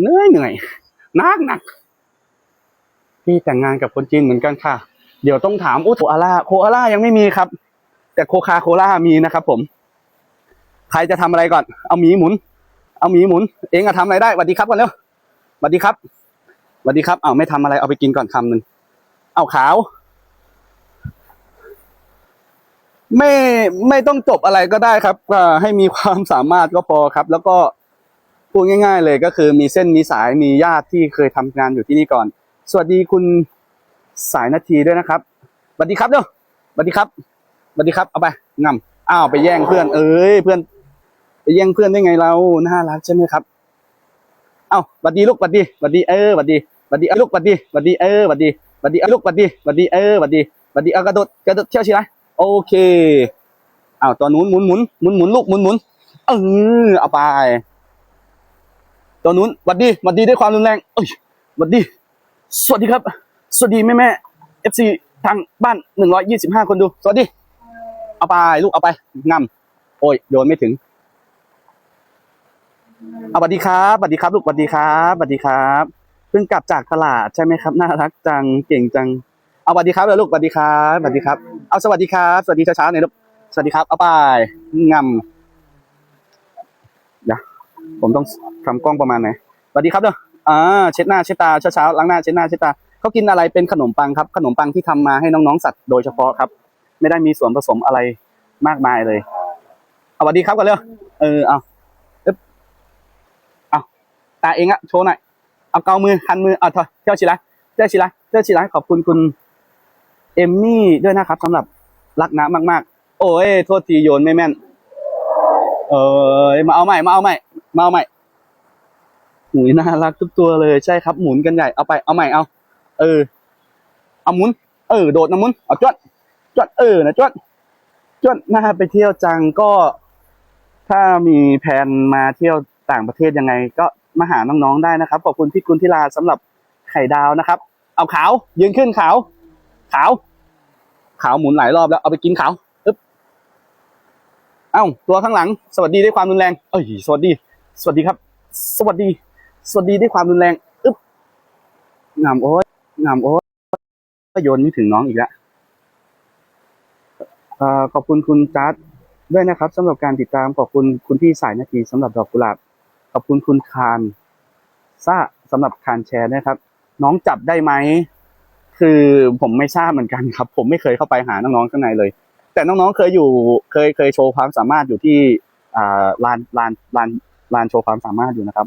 เหนื่อยเหนื่อยหนักหนักพี่แต่งงานกับคนจีนเหมือนกันค่ะ เดี๋ยวต้องถามโอ้โคอาล่าโคอาล่ายังไม่มีครับ แต่โคคาโคล่ามีนะครับ ผม ใครจะทำอะไรก่อน เอาหมีหมุน เอาหมีหมุน เองอะทำอะไรได้สวัสดีครับก่อนเร็วสวัสดีครับสวัสดีครับเอาไม่ทำอะไรเอาไปกินก่อนคำหนึ่งเอาขาว ไม่ไม่ต้องจบอะไรก็ได้ครับให้มีความสามารถก็พอครับ แล้วก็ พูดง่าย ๆ เลยก็คือมีเส้นมีสายมีญาติที่เคยทำงานอยู่ที่นี่ก่อน สวัสดีคุณสายนาทีด้วยนะครับสวัสดีครับเด้อสวัสดีครับสวัสดีครับเอาไปงำอ้าวไปแย่งเพื่อน เอ้ยเพื่อน ไปแย่งเพื่อนได้ไงเราน่ารักใช่ไหมครับเอ้าสวัสดีลูกสวัสดีสวัสดีเออสวัสดีสวัสดีลูกสวัสดีสวัสดีเออสวัสดีสวัสดีลูกสวัสดีสวัสดีเออสวัสดีสวัสดีเอากระโดดกระโดดเที่ยวชีไรโอเคอ้าวตัวนู้นหมุนหมุนหมุนหมุนลูกหมุนหมุนเออเอาไป ตัวนู้นสวัสดีสวัสดีด้วยความรุนแรงเอ้ยสวัสดี สวัสดีครับ สวัสดีแม่แม่เอฟซีทางบ้านหนึ่งร้อยยี่สิบห้าคนดู สวัสดี เอาไปลูกเอาไปงำโอ้ยโยนไม่ถึงเอาสวัสดีครับสวัสดีครับ ลูกสวัสดีครับสวัสดีครับ เพิ่งกลับจากตลาดใช่ไหมครับ น่ารักจัง เก่งจัง เอาสวัสดีครับเลยลูกสวัสดีครับสวัสดีครับ เอาสวัสดีครับ สวัสดีเช้าๆหน่อยลูก สวัสดีครับ เอาไปงำเดี๋ยวผมต้อง ทำกล้องประมาณไหนสวัสดีครับเด้ออ่าเช็ดหน้าเช็ดตาเช้าๆล้างหน้าเช็ดหน้าเช็ดตาเขากินอะไรเป็นขนมปังครับ ขนมปังที่ทำมาให้น้องๆสัตว์โดยเฉพาะครับ ไม่ได้มีส่วนผสมอะไรมากมายเลยเอาสวัสดีครับกันเร็วเออเอาตาเองอะโชว์หน่อยเอาเกามือคันมือเอาเถอะเที่ยวชิระเที่ยวชิระเที่ยวชิระขอบคุณคุณเอมมี่ด้วยนะครับสำหรับรักน้ำมาก ๆ โอ้ยโทษทีโยนไม่แม่น เออมาเอาใหม่มาเอาใหม่มาเอาใหม่ หุยน่ารักทุกตัวเลยใช่ครับหมุนกันใหญ่เอาไปเอาใหม่เอา เออ เอาหมุน เออ โดดนะหมุนเอาจวดจวดเออนะจวดจวดน่าไปเที่ยวจังก็ ถ้ามีแผนมาเที่ยวต่างประเทศยังไง ก็มาหาน้องๆได้นะครับขอบคุณพี่กุลทิลาสำหรับไข่ดาวนะครับ เอาขาวยืนขึ้นขาว ขาว ขาวหมุนหลายรอบแล้วเอาไปกินขาวอึ๊บเอ้าตัวข้างหลัง สวัสดีด้วยความรุนแรง เอ้ยสวัสดี สวัสดีครับ สวัสดี สวัสดีด้วยความรุนแรงอึ๊บงามโอ้ยงามโอ้ยก็โยนไม่ถึงน้องอีกแล้วเอ่อขอบคุณคุณจัดด้วยนะครับสำหรับการติดตามขอบคุณคุณพี่สายนาทีสำหรับดอกกุหลาบขอบคุณคุณคานซ่าสำหรับคานแชร์นะครับ น้องจับได้ไหมคือผมไม่ทราบเหมือนกันครับ ผมไม่เคยเข้าไปหาน้องๆข้างในเลย แต่น้องๆเคยอยู่เคยเคยโชว์ความสามารถอยู่ที่อ่าลานลานลานลานโชว์ความสามารถอยู่นะครับ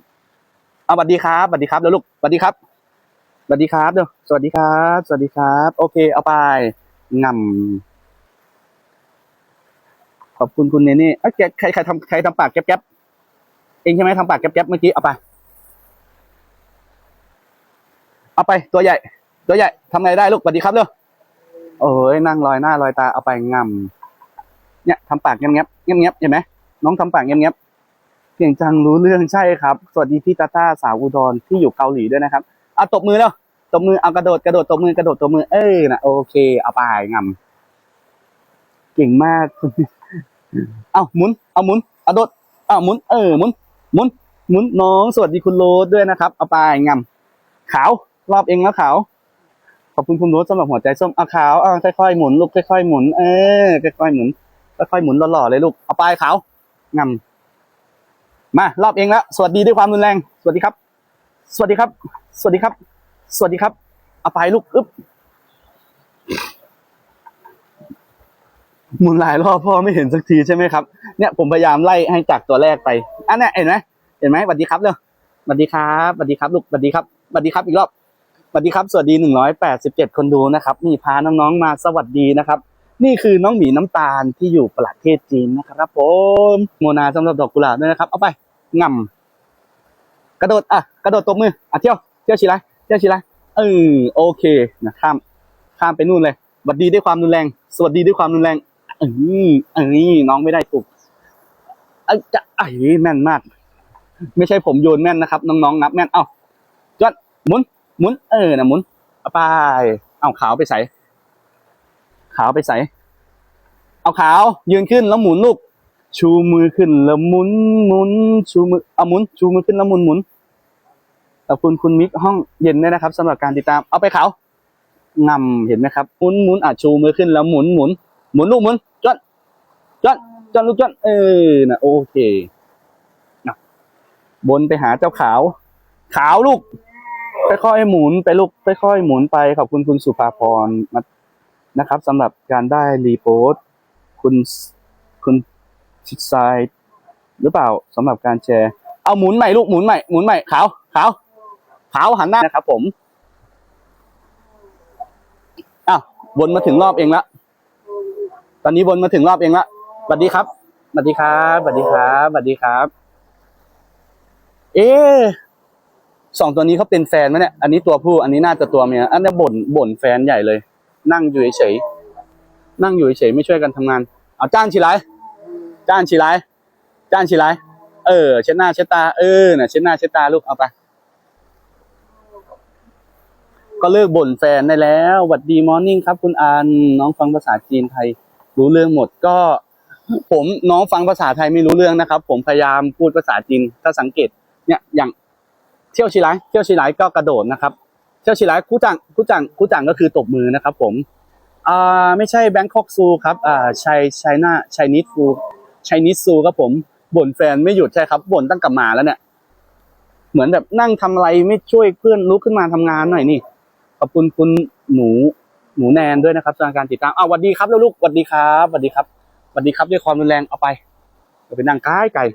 เอาสวัสดีครับสวัสดีครับเดี๋ยวลูกสวัสดีครับสวัสดีครับเดี๋ยวสวัสดีครับ สวัสดีครับ โอเค เอาไปงำขอบคุณคุณเนเน่เอ้ยใครใครทำใครทำปากแก๊บๆเองใช่ไหมทำปากแก๊บๆเมื่อกี้เอาไปเอาไปตัวใหญ่ ตัวใหญ่ทำไงได้ลูกสวัสดีครับเร็วโอ้ยนั่งลอยหน้าลอยตาเอาไปงำเนี่ยทำปากเงียบๆเงียบๆเห็นไหมน้องทำปากเงียบๆ เก่งจังรู้เรื่องใช่ครับ สวัสดีพี่ตาต้าสาวอุดรที่อยู่เกาหลีด้วยนะครับเอาตบมือแล้วตบมือเอากระโดดกระโดดตบมือกระโดดตบมือเอ้ยนะโอเค เอาไปงำเก่งมากเอาหมุน เอาหมุนเอาโดดเอาหมุน เออหมุนหมุนหมุนน้องสวัสดีคุณโรสด้วยนะครับ เอาไปงำขาวรอบเองแล้วขาวขอบคุณคุณโรสสำหรับหัวใจส้มเอาขาวเอาค่อยๆหมุนลูกค่อยๆหมุนเออค่อยๆหมุนค่อยๆหมุนหล่อๆเลยลูกเอาไปขาวงำ มารอบเองแล้วสวัสดีด้วยความรุนแรง สวัสดีครับ สวัสดีครับ สวัสดีครับ สวัสดีครับเอาไปลูกอึ๊บหมุนหลายรอบพ่อไม่เห็นสักทีใช่ไหมครับเนี่ยผมพยายามไล่ให้จากตัวแรกไปอันนี้เห็นไหมเห็นไหมสวัสดีครับเร็วสวัสดีครับสวัสดีครับลูกสวัสดีครับสวัสดีครับอีกรอบสวัสดีครับ สวัสดีหนึ่งร้อยแปดสิบเจ็ดคนดูนะครับนี่พาน้องๆมาสวัสดีนะครับ นี่คือน้องหมีน้ำตาลที่อยู่ประเทศจีนนะครับผมโมนาสำหรับดอกกุหลาบด้วยนะครับ เอาไปงำกระโดดอะกระโดดตบมืออะเที่ยวเที่ยวชีไรเที่ยวชีไรเออโอเคนะข้ามข้ามไปนู่นเลยสวัสดีด้วยความรุนแรง สวัสดีด้วยความรุนแรงเออเออน้องไม่ได้ถูกเอ้จะไอ้แม่นมาก ไม่ใช่ผมโยนแม่นนะครับ น้องๆนับแม่นเอ้าจวดหมุนหมุนเออนะหมุนเอาไปเอาขาวไปใส่ ขาวไปใส่ เอาขาวยืนขึ้นแล้วหมุนลูก ชูมือขึ้นแล้วหมุนหมุนชูมือเอาหมุน ชูมือขึ้นแล้วหมุนหมุนขอบคุณคุณมิกห้องเย็นด้วยนะครับสำหรับการติดตาม เอาไปขาวงำเห็นไหมครับหมุนหมุนอะชูมือขึ้นแล้วหมุนหมุนหมุนลูกหมุนจอนจอนจอนลูกจอนเออนะโอเคนะบนไปหาเจ้าขาว ขาวลูกค่อยๆหมุนไปลูกค่อยๆหมุนไปขอบคุณคุณสุภาพรมา นะครับสำหรับการได้รีโพสต์คุณคุณชิดไซด์หรือเปล่าสำหรับการแชร์ เอาหมุนใหม่ลูกหมุนใหม่หมุนใหม่ขาวขาวขาวหันหน้านะครับ ผมอ้าววนมาถึงรอบเองละตอนนี้วนมาถึงรอบเองละสวัสดีครับสวัสดีครับสวัสดีครับสวัสดีครับ เอ๊สองตัวนี้เขาเป็นแฟนไหมเนี่ย อันนี้ตัวผู้ อันนี้น่าจะตัวเมีย อันนี้บ่นบ่นแฟนใหญ่เลย นั่งอยู่เฉยๆนั่งอยู่เฉยๆไม่ช่วยกันทำงาน เอาจ้างชีไรจ้างชีไรจ้างชีไรเออเช็ดหน้าเช็ดตาเออน่ะเช็ดหน้าเช็ดตาลูกเอาไปก็เลิกบ่นแฟนได้แล้วหวัดดีมอร์นิ่งครับ คุณอันน้องฟังภาษาจีนไทย รู้เรื่องหมดก็ ผมน้องฟังภาษาไทยไม่รู้เรื่องนะครับ ผมพยายามพูดภาษาจีนถ้าสังเกต เนี่ยอย่างเที่ยวชีไลเที่ยวชีไลก็กระโดดนะครับ เที่ยวชีไลคู่จังคู่จังคู่จังก็คือตบมือนะครับ ผมอ่าไม่ใช่แบงคอกซูครับอ่าชัยชัยนาชัยนิดฟูชัยนิดซูครับผมบ่นแฟนไม่หยุดใช่ครับบ่นตั้งกลับมาแล้วเนี่ย เหมือนแบบนั่งทำอะไรไม่ช่วยเพื่อนลุกขึ้นมาทำงานหน่อยนี่ขอบคุณคุณหมูหมูแนนด้วยนะครับสำหรับการติดตามอ้าวสวัสดีครับแล้วลูกสวัสดีครับสวัสดีครับสวัสดีครับด้วยความรุนแรงเอาไปเอาไปนั่งใกล้ไก่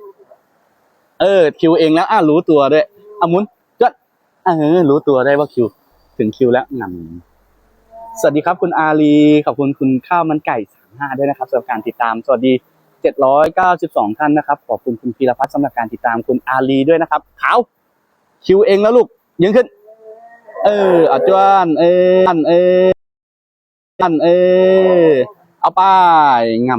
เออคิวเองแล้วอะรู้ตัวด้วยอามุน เออรู้ตัวได้ว่าคิว ถึงคิวแล้วงำสวัสดีครับคุณอารีขอบคุณคุณข้าวมันไก่สามห้าด้วยนะครับสำหรับการติดตาม สวัสดีเจ็ดร้อยเก้าสิบสองท่านนะครับ ขอบคุณคุณพีรพัฒน์สำหรับการติดตามคุณอารีด้วยนะครับขาวคิวเองแล้วลูกยืนขึ้น เอออาจวนเอออันเอออันเออเอาไป้ายง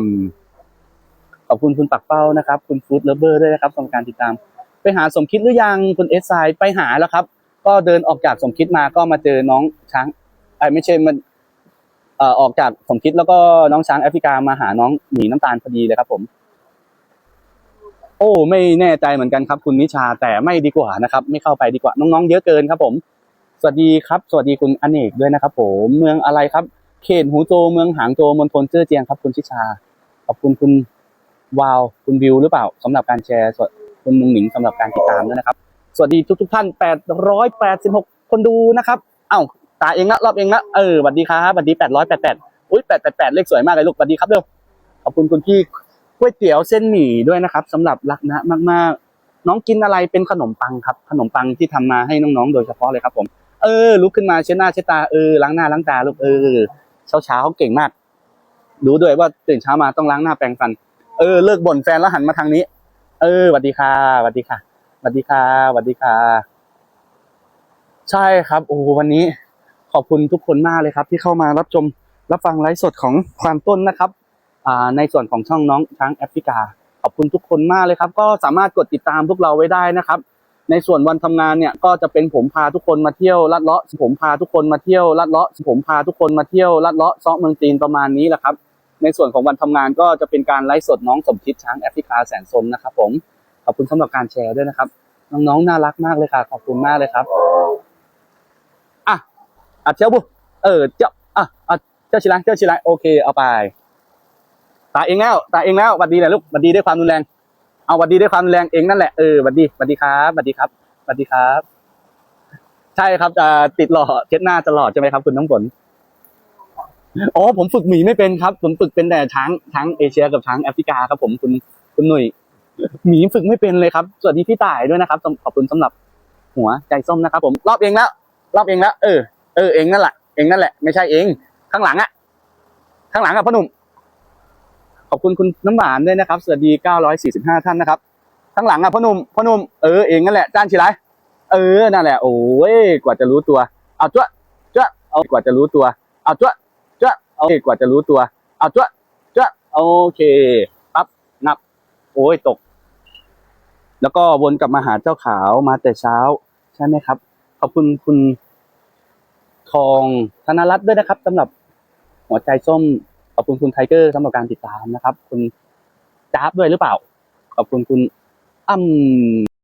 ำขอบคุณคุณปักเป้านะครับ คุณฟู้ดเลเบอร์ด้วยนะครับสำหรับการติดตาม ไปหาสมคิดหรือยังคุณเอสไซไปหาแล้วครับ ก็เดินออกจากสมคิดมาก็มาเจอน้องช้างไอ้ไม่ใช่มันเอ่อออกจากสมคิดแล้วก็น้องช้างแอฟริกามาหาน้องหมีน้ำตาลพอดีเลยครับผม โอ้ไม่แน่ใจเหมือนกันครับ คุณนิชาแต่ไม่ดีกว่านะครับ ไม่เข้าไปดีกว่าน้องๆเยอะเกินครับ ผม สวัสดีครับ สวัสดีคุณอเนกด้วยนะครับ ผมเมืองอะไรครับ เขตหูโจเมืองหางโจมณฑลเจ้อเจียงครับ คุณชิชาขอบคุณคุณวาวคุณวิวหรือเปล่าสำหรับการแชร์สวัสดีคุณมุงหนิงสำหรับการติดตามด้วยนะครับ สวัสดีทุกทุกท่าน 886 คนดูนะครับ เอ้าตาเองละรอบเองละเออสวัสดีครับสวัสดี 888 อุ้ย888 เลขสวยมากเลยลูกสวัสดีครับเร็วขอบคุณคุณพี่ก๋วยเตี๋ยวเส้นหมี่ด้วยนะครับสำหรับรักนะมากๆ น้องกินอะไรเป็นขนมปังครับ ขนมปังที่ทำมาให้น้องๆ โดยเฉพาะเลยครับผม เออลุกขึ้นมาเช็ดหน้าเช็ดตาเออล้างหน้าล้างตาลูกเออเช้าเช้าๆเก่งมากรู้ด้วยว่าตื่นเช้ามาต้องล้างหน้าแปรงฟัน เออเลิกบ่นแฟนแล้วหันมาทางนี้ เออสวัสดีค่ะสวัสดีค่ะ วัสดีค่ะสวัสดีค่ะ ใช่ครับ โอ้วันนี้ขอบคุณทุกคนมากเลยครับ ที่เข้ามารับชมรับฟังไลฟ์สดของความต้นนะครับอ่าในส่วนของช่องน้องช้างแอฟริกา ขอบคุณทุกคนมากเลยครับ ก็สามารถกดติดตามพวกเราไว้ได้นะครับ ในส่วนวันทำงานเนี่ยก็จะเป็นผมพาทุกคนมาเที่ยวลัดเลาะผมพาทุกคนมาเที่ยวลัดเลาะผมพาทุกคนมาเที่ยวลัดเลาะซาะเมืองจีนประมาณนี้แหละครับ ในส่วนของวันทำงานก็จะเป็นการไลฟ์สดน้องสมคิดช้างแอฟริกาแสนสนนะครับผม ขอบคุณสำหรับการแชร์ด้วยนะครับ น้องๆน่ารักมากเลยค่ะ ขอบคุณมากเลยครับอะอะเจ้าบุเออเจ้าอะอะเจ้าชิลังเจ้าชิลังโอเคเอาไปตาเองแล้วตาเองแล้วหวัดดีแหละลูกหวัดดีด้วยความรุนแรง เอาหวัดดีด้วยความรุนแรงเองนั่นแหละเออหวัดดีหวัดดีครับหวัดดีครับหวัดดีครับ ใช่ครับจะติดหล่อเช็ดหน้าตลอดใช่ไหมครับ คุณน้ำฝนอ๋อผมฝึกหมีไม่เป็นครับ ผมฝึกเป็นแต่ช้างช้างเอเชียกับช้างแอฟริกาครับผมคุณคุณหนุ่ย หมีฝึกไม่เป็นเลยครับ สวัสดีพี่ต่ายด้วยนะครับ ขอบคุณสำหรับหัวใจส้มนะครับ ผม รอบเองแล้ว รอบเองแล้ว เออ เออ เองนั่นแหละ เองนั่นแหละ ไม่ใช่เอง ข้างหลังอะข้างหลังอะพ่อหนุ่ม ขอบคุณคุณน้ำหวานด้วยนะครับ สวัสดี 945 ท่านนะครับ ข้างหลังอะพ่อหนุ่ม พ่อหนุ่ม เออ เองนั่นแหละ จ้านชิไรเออ นั่นแหละ โอ้ย กว่าจะรู้ตัว เอาจ้วจ้วเอา กว่าจะรู้ตัว เอาจ้วจ้วะโอเคกว่าจะรู้ตัว เอาจ้วจ้วโอเค ปั๊บ นับ โอ้ย ตก แล้วก็วนกลับมาหาเจ้าขาวมาแต่เช้า ใช่ไหมครับ ขอบคุณคุณทองธนรัตน์ด้วยนะครับสำหรับหัวใจส้ม ขอบคุณคุณไทเกอร์สำหรับการติดตามนะครับ คุณจ้าบด้วยหรือเปล่า ขอบคุณคุณอ้ำ